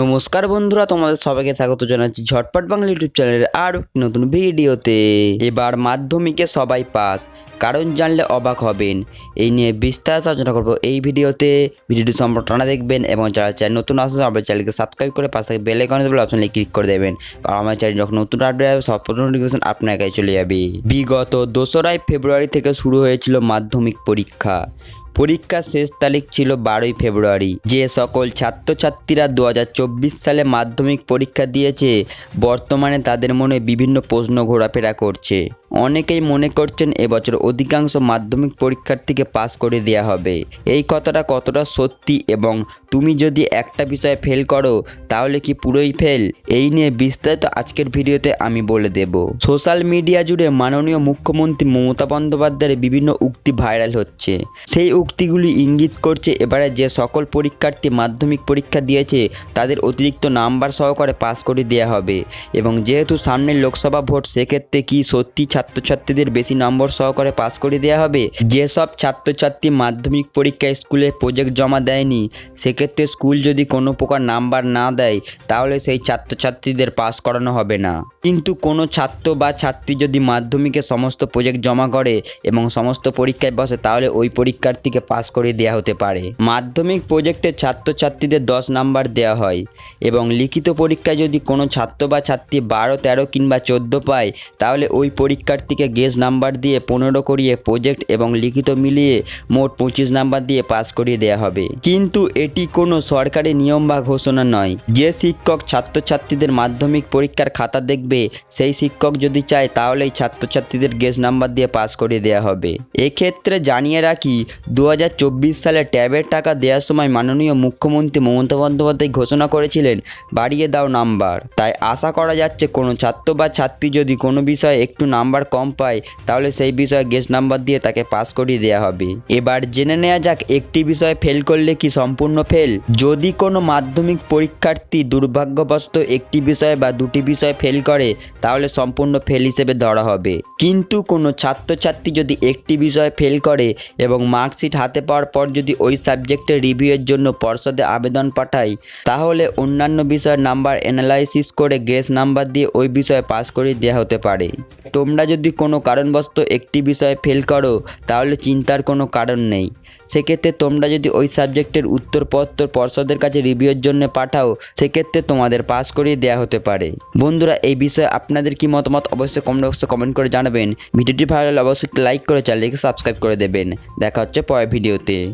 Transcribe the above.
নমস্কার বন্ধুরা, তোমাদের সবাইকে স্বাগত জানাচ্ছি ঝটপট বাংলা ইউটিউব চ্যানেলের আর একটি নতুন ভিডিওতে। এবার মাধ্যমিকে সবাই পাস, কারণ জানলে অবাক হবেন। এই নিয়ে বিস্তারিত আলোচনা করব এই ভিডিওতে। ভিডিওটি সম্পূর্ণ টানা দেখবেন এবং যারা চ্যানেল নতুন আসছে আমার চ্যানেলকে সাবস্ক্রাইব করে পাশে থেকে বেল আইকনে দেবেন ক্লিক করে দেবেন। কারণ আমার চ্যানেল যখন নতুন আপডেট হবে সব নোটিফিকেশন আপনার কাছে চলে যাবে। বিগত দোসরাই ফেব্রুয়ারি থেকে শুরু হয়েছিল মাধ্যমিক পরীক্ষা। পরীক্ষার শেষ তারিখ ছিল বারোই ফেব্রুয়ারি। যে সকল ছাত্রছাত্রীরা দু হাজার চব্বিশ সালে মাধ্যমিক পরীক্ষা দিয়েছে, বর্তমানে তাদের মনে বিভিন্ন প্রশ্ন ঘোরাফেরা করছে। অনেকেই মনে করছেন এবছর অধিকাংশ মাধ্যমিক পরীক্ষার্থীকে পাস করে দেওয়া হবে। এই কথাটা কতটা সত্যি এবং তুমি যদি একটা বিষয়ে ফেল করো, তাহলে কি পুরোই ফেল এই নিয়ে বিস্তারিত আজকের ভিডিওতে আমি বলে দেব। সোশ্যাল মিডিয়া জুড়ে মাননীয় মুখ্যমন্ত্রী মমতা বন্দ্যোপাধ্যায়ের বিভিন্ন উক্তি ভাইরাল হচ্ছে। সেই উক্তিগুলি ইঙ্গিত করছে এবারে যে সকল পরীক্ষার্থী মাধ্যমিক পরীক্ষা দিয়েছে, তাদের অতিরিক্ত নাম্বার সহকারে পাস করে দেওয়া হবে। এবং যেহেতু সামনের লোকসভা ভোট, সেক্ষেত্রে কি সত্যি ছাত্রছাত্রীদের বেশি নম্বর সহকারে পাস করে দেওয়া হবে। যেসব ছাত্রছাত্রী মাধ্যমিক পরীক্ষায় স্কুলে প্রজেক্ট জমা দেয়নি, সেক্ষেত্রে স্কুল যদি কোনো প্রকার নাম্বার না দেয়, তাহলে সেই ছাত্রছাত্রীদের পাস করানো হবে না। কিন্তু কোনো ছাত্র বা ছাত্রী যদি মাধ্যমিকে সমস্ত প্রজেক্ট জমা করে এবং সমস্ত পরীক্ষায় বসে, তাহলে ওই পরীক্ষার্থীকে পাস করে দেওয়া হতে পারে। মাধ্যমিক প্রজেক্টে ছাত্রছাত্রীদের দশ নাম্বার দেওয়া হয় এবং লিখিত পরীক্ষায় যদি কোনো ছাত্র বা ছাত্রী বারো, তেরো কিংবা চোদ্দ পায়, তাহলে ওই পরীক্ষার্থীকে গেস নাম্বার দিয়ে পনেরো করিয়ে প্রজেক্ট এবং লিখিত মিলিয়ে মোট পঁচিশ নাম্বার দিয়ে পাস করিয়ে দেওয়া হবে। কিন্তু এটি কোনো সরকারি নিয়ম বা ঘোষণা নয়। যে শিক্ষক ছাত্রছাত্রীদের মাধ্যমিক পরীক্ষার খাতা দেখবে, সেই শিক্ষক যদি চায় তাহলেই ছাত্রছাত্রীদের গেস নাম্বার দিয়ে পাস করিয়ে দেওয়া হবে। এক্ষেত্রে জানিয়ে রাখি দু হাজার চব্বিশ সালে ট্যাবের টাকা দেওয়ার সময় মাননীয় মুখ্যমন্ত্রী মমতা বন্দ্যোপাধ্যায় ঘোষণা করেছিলেন, বাড়িয়ে দাও নাম্বার। তাই আশা করা যাচ্ছে কোনো ছাত্র বা ছাত্রী যদি কোনো বিষয়ে একটু নাম্বার কম পায়, তাহলে সেই বিষয়ে গেস নাম্বার দিয়ে তাকে পাস করিয়ে দেওয়া হবে। এবার জেনে নেওয়া যাক, একটি বিষয়ে ফেল করলে কি সম্পূর্ণ ফেল যদি কোনো মাধ্যমিক পরীক্ষার্থী দুর্ভাগ্যবশত একটি বিষয়ে বা দুটি বিষয় ফেল করে, তাহলে সম্পূর্ণ ফেল হিসেবে ধরা হবে। কিন্তু কোনো ছাত্রছাত্রী যদি একটি বিষয়ে ফেল করে এবং মার্কশিট হাতে পাওয়ার পর যদি ওই সাবজেক্টের রিভিউয়ের জন্য পর্ষদে আবেদন পাঠায়, তাহলে অন্যান্য বিষয়ের নাম্বার অ্যানালাইসিস করে গ্রেস নাম্বার দিয়ে ওই বিষয়ে পাস করে দেওয়া হতে পারে। তোমরা যদি কোনো কারণবশত একটি বিষয়ে ফেল করো, তাহলে চিন্তার কোনো কারণ নেই। সেক্ষেত্রে তোমরা যদি ওই সাবজেক্টের উত্তরপত্র পর্ষদের কাছে রিভিউয়ের জন্য পাঠাও, সেক্ষেত্রে তোমাদের পাস করিয়ে দেওয়া হতে পারে। বন্ধুরা, এই বিষয়ে আপনাদের কি মতামত অবশ্যই কমেন্ট বক্সে কমেন্ট করে জানাবেন। ভিডিওটি ভালো লাগলে অবশ্যই লাইক করে চ্যানেলকে সাবস্ক্রাইব করে দেবেন। দেখা হচ্ছে পরের ভিডিওতে।